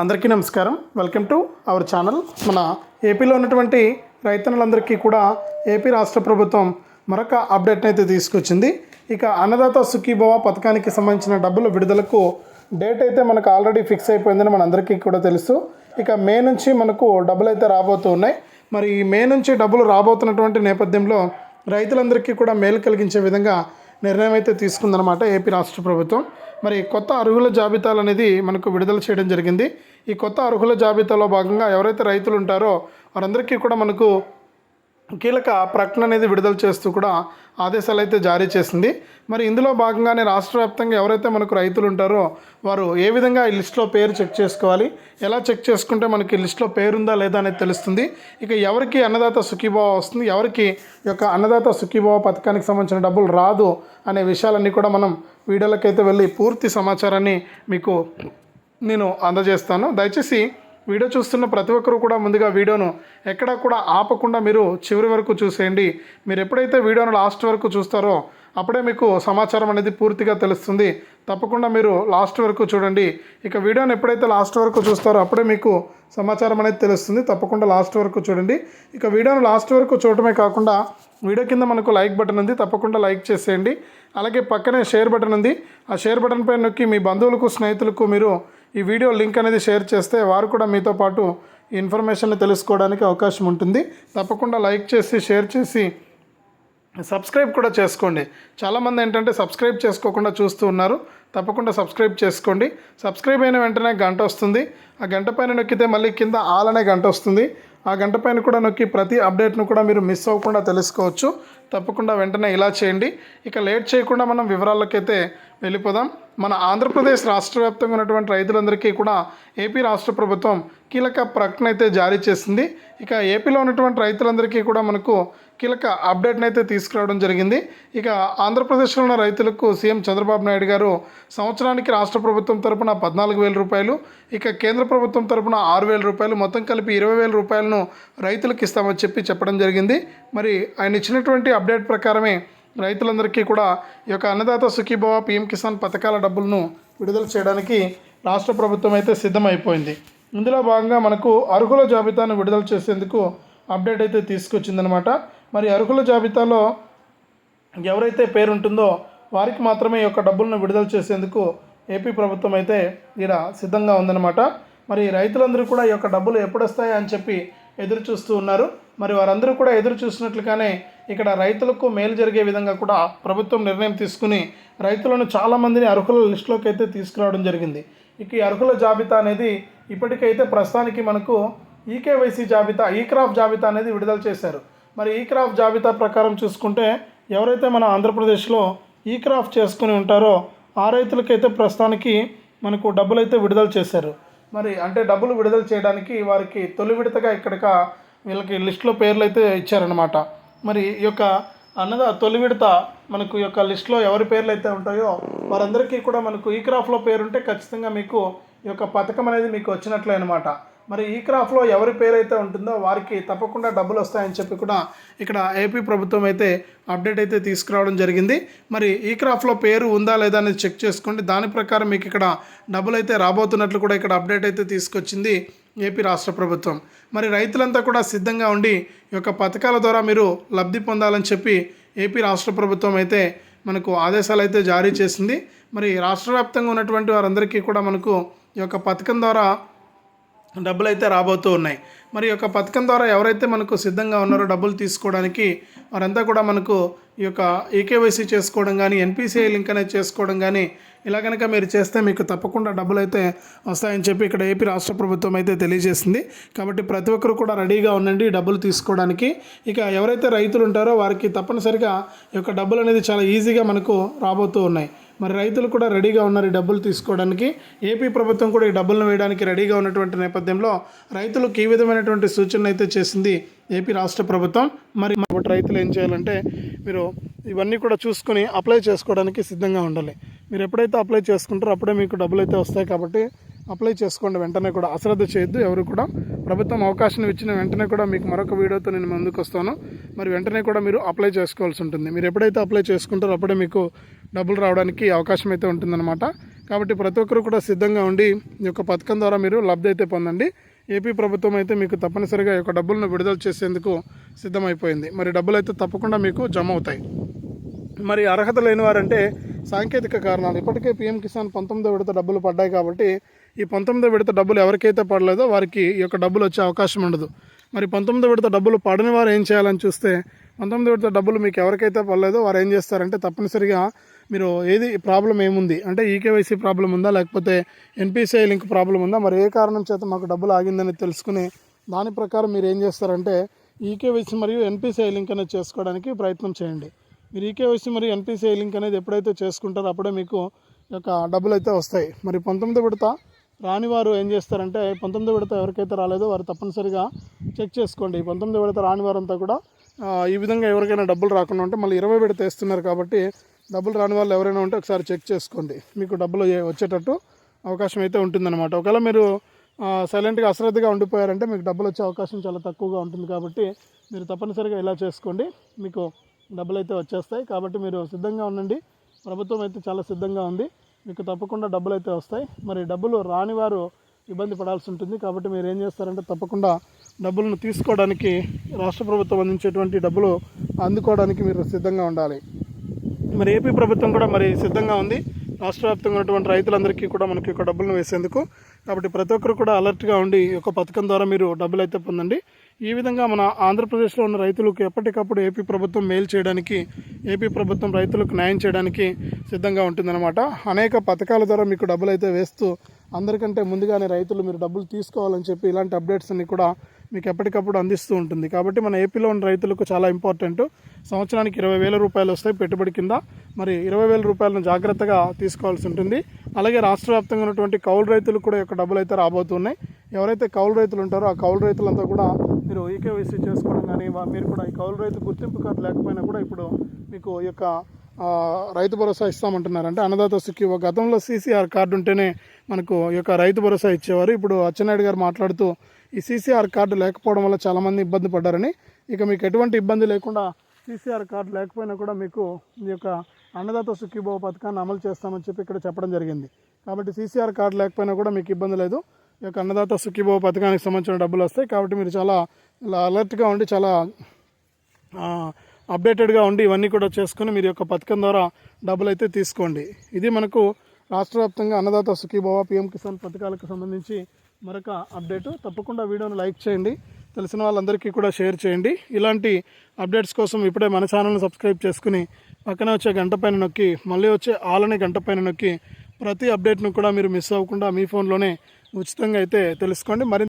అందరికీ నమస్కారం. Welcome to our channel మన ఏపీలో ఉన్నటువంటి రైతన్నులందరికీ కూడా ఏపీ రాష్ట్ర ప్రభుత్వం మరొక అప్డేట్ని అయితే తీసుకొచ్చింది. ఇక అన్నదాత సుఖీభవ పథకానికి సంబంధించిన డబ్బుల విడుదలకు డేట్ అయితే మనకు ఆల్రెడీ ఫిక్స్ అయిపోయిందని మనందరికీ కూడా తెలుసు. ఇక మే నుంచి మనకు డబ్బులు అయితే రాబోతూ ఉన్నాయి. మరి ఈ మే నుంచి డబ్బులు రాబోతున్నటువంటి నేపథ్యంలో రైతులందరికీ కూడా మేలు కలిగించే విధంగా నిర్ణయం అయితే తీసుకుందనమాట ఏపీ రాష్ట్ర ప్రభుత్వం. మరి కొత్త అర్హుల జాబితాలు అనేది మనకు విడుదల చేయడం జరిగింది. ఈ కొత్త అర్హుల జాబితాలో భాగంగా ఎవరైతే రైతులు ఉంటారో వారందరికీ కూడా మనకు కీలక ప్రకటన అనేది విడుదల చేస్తూ కూడా ఆదేశాలు అయితే జారీ చేసింది. మరి ఇందులో భాగంగానే రాష్ట్ర వ్యాప్తంగా ఎవరైతే మనకు రైతులు ఉంటారో వారు ఏ విధంగా ఈ లిస్ట్లో పేరు చెక్ చేసుకోవాలి? ఎలా చెక్ చేసుకుంటే మనకి లిస్ట్లో పేరుందా లేదా అనేది తెలుస్తుంది. ఇక ఎవరికి అన్నదాత సుఖీభావ వస్తుంది? ఎవరికి ఈ యొక్క అన్నదాత సుఖీభావ పథకానికి సంబంధించిన డబ్బులు రాదు అనే విషయాలన్నీ కూడా మనం వీడియోలకైతే వెళ్ళి పూర్తి సమాచారాన్ని మీకు నేను అందజేస్తాను. దయచేసి వీడియో చూస్తున్న ప్రతి ఒక్కరు కూడా ముందుగా వీడియోను ఎక్కడా కూడా ఆపకుండా మీరు చివరి వరకు చూసేయండి. మీరు ఎప్పుడైతే వీడియోను లాస్ట్ వరకు చూస్తారో అప్పుడే మీకు సమాచారం అనేది పూర్తిగా తెలుస్తుంది. తప్పకుండా మీరు లాస్ట్ వరకు చూడండి. ఇక వీడియోని ఎప్పుడైతే లాస్ట్ వరకు చూస్తారో అప్పుడే మీకు సమాచారం అనేది తెలుస్తుంది. తప్పకుండా లాస్ట్ వరకు చూడండి. ఇక వీడియోను లాస్ట్ వరకు చూడటమే కాకుండా వీడియో కింద మనకు లైక్ బటన్ ఉంది. తప్పకుండా లైక్ చేసేయండి. అలాగే పక్కనే షేర్ బటన్ ఉంది. ఆ షేర్ బటన్ పైన నొక్కి మీ బంధువులకు స్నేహితులకు మీరు ఈ వీడియో లింక్ అనేది షేర్ చేస్తే వారు కూడా మీతో పాటు ఈ ఇన్ఫర్మేషన్ తెలుసుకోవడానికి అవకాశం ఉంటుంది. తప్పకుండా లైక్ చేసి షేర్ చేసి సబ్స్క్రైబ్ కూడా చేసుకోండి. చాలామంది ఏంటంటే సబ్స్క్రైబ్ చేసుకోకుండా చూస్తూ ఉన్నారు. తప్పకుండా సబ్స్క్రైబ్ చేసుకోండి. సబ్స్క్రైబ్ అయిన వెంటనే గంట వస్తుంది. ఆ గంట పైన నొక్కితే మళ్ళీ కింద ఆల్ అనే గంట వస్తుంది. ఆ గంట పైన కూడా నొక్కి ప్రతి అప్డేట్ను కూడా మీరు మిస్ అవ్వకుండా తెలుసుకోవచ్చు. తప్పకుండా వెంటనే ఇలా చేయండి. ఇక లేట్ చేయకుండా మనం వివరాలకైతే వెళ్ళిపోదాం. మన ఆంధ్రప్రదేశ్ రాష్ట్ర వ్యాప్తంగా ఉన్నటువంటి రైతులందరికీ కూడా ఏపీ రాష్ట్ర ప్రభుత్వం కీలక ప్రకటన అయితే జారీ చేసింది. ఇక ఏపీలో ఉన్నటువంటి రైతులందరికీ కూడా మనకు కీలక అప్డేట్ని అయితే తీసుకురావడం జరిగింది. ఇక ఆంధ్రప్రదేశ్లో ఉన్న రైతులకు సీఎం చంద్రబాబు నాయుడు గారు సంవత్సరానికి రాష్ట్ర ప్రభుత్వం తరపున పద్నాలుగు వేల రూపాయలు ఇక కేంద్ర ప్రభుత్వం తరపున ఆరు వేల రూపాయలు మొత్తం కలిపి ఇరవై వేల రూపాయలను రైతులకు ఇస్తామని చెప్పి చెప్పడం జరిగింది. మరి ఆయన ఇచ్చినటువంటి అప్డేట్ ప్రకారమే రైతులందరికీ కూడా ఈ యొక్క అన్నదాత సుఖీభవ పీఎం కిసాన్ పథకాల డబ్బులను విడుదల చేయడానికి రాష్ట్ర ప్రభుత్వం అయితే సిద్ధమైపోయింది. ఇందులో భాగంగా మనకు అర్హుల జాబితాను విడుదల చేసేందుకు అప్డేట్ అయితే తీసుకొచ్చిందనమాట మరి అర్హుల జాబితాలో ఎవరైతే పేరు ఉంటుందో వారికి మాత్రమే ఈ యొక్క డబ్బులను విడుదల చేసేందుకు ఏపీ ప్రభుత్వం అయితే ఈడ సిద్ధంగా ఉందన్నమాట. మరి రైతులందరూ కూడా ఈ యొక్క డబ్బులు ఎప్పుడొస్తాయా అని చెప్పి ఎదురు చూస్తూ ఉన్నారు. మరి వారందరూ కూడా ఎదురు చూసినట్లుగానే ఇక్కడ రైతులకు మేలు జరిగే విధంగా కూడా ప్రభుత్వం నిర్ణయం తీసుకుని రైతులను చాలామందిని అర్హుల లిస్టులోకి అయితే తీసుకురావడం జరిగింది. ఇక ఈ అర్హుల జాబితా అనేది ఇప్పటికైతే ప్రస్తుతానికి మనకు ఈకేవైసీ జాబితా ఈ క్రాప్ జాబితా అనేది విడుదల చేశారు. మరి ఈ క్రాప్ జాబితా ప్రకారం చూసుకుంటే ఎవరైతే మన ఆంధ్రప్రదేశ్లో ఈ క్రాఫ్ చేసుకుని ఉంటారో ఆ రైతులకైతే ప్రస్తుతానికి మనకు డబ్బులు అయితే విడుదల చేశారు. మరి అంటే డబ్బులు విడుదల చేయడానికి వారికి తొలి విడతగా ఇక్కడిక వీళ్ళకి లిస్టులో పేర్లు అయితే ఇచ్చారనమాట మరి ఈ యొక్క అన్నద తొలి విడత మనకు యొక్క లిస్టులో ఎవరి పేర్లు అయితే ఉంటాయో వారందరికీ కూడా మనకు ఈ క్రాఫ్లో పేరుంటే ఖచ్చితంగా మీకు ఈ యొక్క పథకం అనేది మీకు వచ్చినట్లే అనమాట మరి ఈ క్రాఫ్లో ఎవరి పేరు అయితే ఉంటుందో వారికి తప్పకుండా డబ్బులు వస్తాయని చెప్పి కూడా ఇక్కడ ఏపీ ప్రభుత్వం అయితే అప్డేట్ అయితే తీసుకురావడం జరిగింది. మరి ఈ క్రాఫ్లో పేరు ఉందా లేదా అనేది చెక్ చేసుకోండి. దాని ప్రకారం మీకు ఇక్కడ డబ్బులు అయితే రాబోతున్నట్లు కూడా ఇక్కడ అప్డేట్ అయితే తీసుకొచ్చింది. ఏపీ రాష్ట్ర ప్రభుత్వం. మరి రైతులంతా కూడా సిద్ధంగా ఉండి ఈ యొక్క పథకాల ద్వారా మీరు లబ్ధి పొందాలని చెప్పి ఏపీ రాష్ట్ర ప్రభుత్వం అయితే మనకు ఆదేశాలు అయితే జారీ చేసింది. మరి రాష్ట్ర వ్యాప్తంగా ఉన్నటువంటి వారందరికీ కూడా మనకు ఈ యొక్క పథకం ద్వారా డబ్బులు అయితే రాబోతూ ఉన్నాయి. మరి యొక్క పథకం ద్వారా ఎవరైతే మనకు సిద్ధంగా ఉన్నారో డబ్బులు తీసుకోవడానికి వారంతా కూడా మనకు ఈ యొక్క ఈకేవైసీ చేసుకోవడం కానీ ఎన్పిసిఐ లింక్ అనేది చేసుకోవడం కానీ ఇలా కనుక మీరు చేస్తే మీకు తప్పకుండా డబ్బులు అయితే వస్తాయని చెప్పి ఇక్కడ ఏపీ రాష్ట్ర ప్రభుత్వం అయితే తెలియజేసింది. కాబట్టి ప్రతి ఒక్కరు కూడా రెడీగా ఉండండి డబ్బులు తీసుకోవడానికి. ఇక ఎవరైతే రైతులు ఉంటారో వారికి తప్పనిసరిగా ఈ యొక్క డబ్బులు అనేది చాలా ఈజీగా మనకు రాబోతూ ఉన్నాయి. మరి రైతులు కూడా రెడీగా ఉన్నారు ఈ డబ్బులు తీసుకోవడానికి. ఏపీ ప్రభుత్వం కూడా ఈ డబ్బులను వేయడానికి రెడీగా ఉన్నటువంటి నేపథ్యంలో రైతులకు ఈ విధమైనటువంటి సూచనలు అయితే చేసింది ఏపీ రాష్ట్ర ప్రభుత్వం. మరి కాబట్టి రైతులు ఏం చేయాలంటే మీరు ఇవన్నీ కూడా చూసుకొని అప్లై చేసుకోవడానికి సిద్ధంగా ఉండాలి. మీరు ఎప్పుడైతే అప్లై చేసుకుంటారో అప్పుడే మీకు డబ్బులు అయితే వస్తాయి కాబట్టి అప్లై చేసుకోండి. వెంటనే కూడా అశ్రద్ధ చేయొద్దు. ఎవరు కూడా ప్రభుత్వం అవకాశం ఇచ్చిన వెంటనే కూడా మీకు మరొక వీడియోతో నేను ముందుకు వస్తాను. మరి వెంటనే కూడా మీరు అప్లై చేసుకోవాల్సి ఉంటుంది. మీరు ఎప్పుడైతే అప్లై చేసుకుంటారో అప్పుడే మీకు డబ్బులు రావడానికి అవకాశం అయితే ఉంటుందన్నమాట. కాబట్టి ప్రతి ఒక్కరు కూడా సిద్ధంగా ఉండి ఈ యొక్క పథకం ద్వారా మీరు లబ్ధి అయితే పొందండి. ఏపీ ప్రభుత్వం అయితే మీకు తప్పనిసరిగా యొక్క డబ్బులను విడుదల చేసేందుకు సిద్ధమైపోయింది. మరి డబ్బులు అయితే తప్పకుండా మీకు జమ అవుతాయి. మరి అర్హత లేని వారంటే సాంకేతిక కారణాలు. ఇప్పటికే పీఎం కిసాన్ పంతొమ్మిదో విడత డబ్బులు పడ్డాయి కాబట్టి ఈ పంతొమ్మిదో విడత డబ్బులు ఎవరికైతే పడలేదో వారికి ఈ యొక్క డబ్బులు వచ్చే అవకాశం ఉండదు. మరి పంతొమ్మిదో విడత డబ్బులు పడని వారు ఏం చేయాలని చూస్తే పంతొమ్మిదో విడత డబ్బులు మీకు ఎవరికైతే పడలేదో వారు ఏం చేస్తారంటే తప్పనిసరిగా మీరు ఏది ప్రాబ్లం ఏముంది? అంటే ఈకేవైసీ ప్రాబ్లం ఉందా? లేకపోతే ఎన్పిసిఐ లింక్ ప్రాబ్లం ఉందా? మరి ఏ కారణం చేత మాకు డబ్బులు ఆగిందని తెలుసుకుని దాని ప్రకారం మీరు ఏం చేస్తారంటే ఈకేవైసీ మరియు ఎన్పిసిఐ లింక్ అనేది చేసుకోవడానికి ప్రయత్నం చేయండి. మీరు ఈకేవైసీ మరియు ఎన్పిసిఐ లింక్ అనేది ఎప్పుడైతే చేసుకుంటారో అప్పుడే మీకు యొక్క డబ్బులు అయితే వస్తాయి. మరి పంతొమ్మిది విడత రాని వారు ఏం చేస్తారంటే పంతొమ్మిది విడత ఎవరికైతే రాలేదో వారు తప్పనిసరిగా చెక్ చేసుకోండి. పంతొమ్మిది విడత రాని వారంతా కూడా ఈ విధంగా ఎవరికైనా డబ్బులు రాకుండా ఉంటే మళ్ళీ ఇరవై విడత వేస్తున్నారు కాబట్టి డబ్బులు రాని వాళ్ళు ఎవరైనా ఉంటే ఒకసారి చెక్ చేసుకోండి. మీకు డబ్బులు వచ్చేటట్టు అవకాశం అయితే ఉంటుందన్నమాట. ఒకవేళ మీరు సైలెంట్గా అశ్రద్ధగా ఉండిపోయారంటే మీకు డబ్బులు వచ్చే అవకాశం చాలా తక్కువగా ఉంటుంది కాబట్టి మీరు తప్పనిసరిగా ఇలా చేసుకోండి. మీకు డబ్బులు అయితే వచ్చేస్తాయి. కాబట్టి మీరు సిద్ధంగా ఉండండి. ప్రభుత్వం అయితే చాలా సిద్ధంగా ఉంది. మీకు తప్పకుండా డబ్బులు అయితే వస్తాయి. మరి డబ్బులు రాని వారు ఇబ్బంది పడాల్సి ఉంటుంది. కాబట్టి మీరు ఏం చేస్తారంటే తప్పకుండా డబ్బులను తీసుకోవడానికి రాష్ట్ర ప్రభుత్వం అందించేటువంటి డబ్బులు అందుకోవడానికి మీరు సిద్ధంగా ఉండాలి. మరి ఏపీ ప్రభుత్వం కూడా మరి సిద్ధంగా ఉంది. రాష్ట్ర వ్యాప్తంగా ఉన్నటువంటి రైతులందరికీ కూడా మనకి ఒక డబ్బులను వేసేందుకు. కాబట్టి ప్రతి ఒక్కరు కూడా అలర్ట్గా ఉండి ఒక పథకం ద్వారా మీరు డబ్బులు అయితే పొందండి. ఈ విధంగా మన ఆంధ్రప్రదేశ్లో ఉన్న రైతులకు ఎప్పటికప్పుడు ఏపీ ప్రభుత్వం మేలు చేయడానికి ఏపీ ప్రభుత్వం రైతులకు న్యాయం చేయడానికి సిద్ధంగా ఉంటుందన్నమాట. అనేక పథకాల ద్వారా మీకు డబ్బులు అయితే వేస్తూ అందరికంటే ముందుగానే రైతులు మీరు డబ్బులు తీసుకోవాలని చెప్పి ఇలాంటి అప్డేట్స్ అన్ని కూడా మీకు ఎప్పటికప్పుడు అందిస్తూ ఉంటుంది. కాబట్టి మన ఏపీలో ఉన్న రైతులకు చాలా ఇంపార్టెంట్ సంవత్సరానికి ఇరవై వేల రూపాయలు వస్తాయి పెట్టుబడి కింద. మరి ఇరవై వేల రూపాయలను జాగ్రత్తగా తీసుకోవాల్సి ఉంటుంది. అలాగే రాష్ట్ర వ్యాప్తంగా ఉన్నటువంటి కౌలు రైతులకు కూడా యొక్క డబ్బులు అయితే రాబోతున్నాయి. ఎవరైతే కౌలు రైతులు ఉంటారో ఆ కౌలు రైతులంతా కూడా మీరు ఈకేవైసీ చేసుకోవడం కానీ మీరు కూడా ఈ కౌలు రైతు గుర్తింపు కార్డు లేకపోయినా కూడా ఇప్పుడు మీకు ఈ యొక్క రైతు భరోసా ఇస్తామంటున్నారు అంటే అన్నదాత సుఖీ గతంలో సీసీఆర్ కార్డు ఉంటేనే మనకు ఈ యొక్క రైతు భరోసా ఇచ్చేవారు. ఇప్పుడు అచ్చెన్నాయుడు గారు మాట్లాడుతూ ఈ సీసీఆర్ కార్డు లేకపోవడం వల్ల చాలామంది ఇబ్బంది పడ్డారని. ఇక మీకు ఎటువంటి ఇబ్బంది లేకుండా సీసీఆర్ కార్డు లేకపోయినా కూడా మీకు ఈ యొక్క అన్నదాత సుఖీభవ పథకాన్ని అమలు చేస్తామని చెప్పి ఇక్కడ చెప్పడం జరిగింది. కాబట్టి సీసీఆర్ కార్డు లేకపోయినా కూడా మీకు ఇబ్బంది లేదు. ఈ యొక్క అన్నదాత సుఖీభవ పథకానికి సంబంధించిన డబ్బులు వస్తాయి. కాబట్టి మీరు చాలా ఇలా అలర్ట్గా ఉండి చాలా అప్డేటెడ్గా ఉండి ఇవన్నీ కూడా చేసుకుని మీరు యొక్క పథకం ద్వారా డబ్బులు అయితే తీసుకోండి. ఇది మనకు రాష్ట్ర వ్యాప్తంగా అన్నదాత సుఖీభవ పిఎం కిసాన్ పథకాలకు సంబంధించి మరొక అప్డేటు. తప్పకుండా వీడియోను లైక్ చేయండి. తెలిసిన వాళ్ళందరికీ కూడా షేర్ చేయండి. ఇలాంటి అప్డేట్స్ కోసం ఇప్పుడే మన ఛానల్ని సబ్స్క్రైబ్ చేసుకుని పక్కన వచ్చే గంట పైన నొక్కి మళ్ళీ వచ్చే ఆలనే గంట పైన నొక్కి ప్రతి అప్డేట్ను కూడా మీరు మిస్ అవ్వకుండా మీ ఫోన్లోనే ఉచితంగా అయితే తెలుసుకోండి. మరి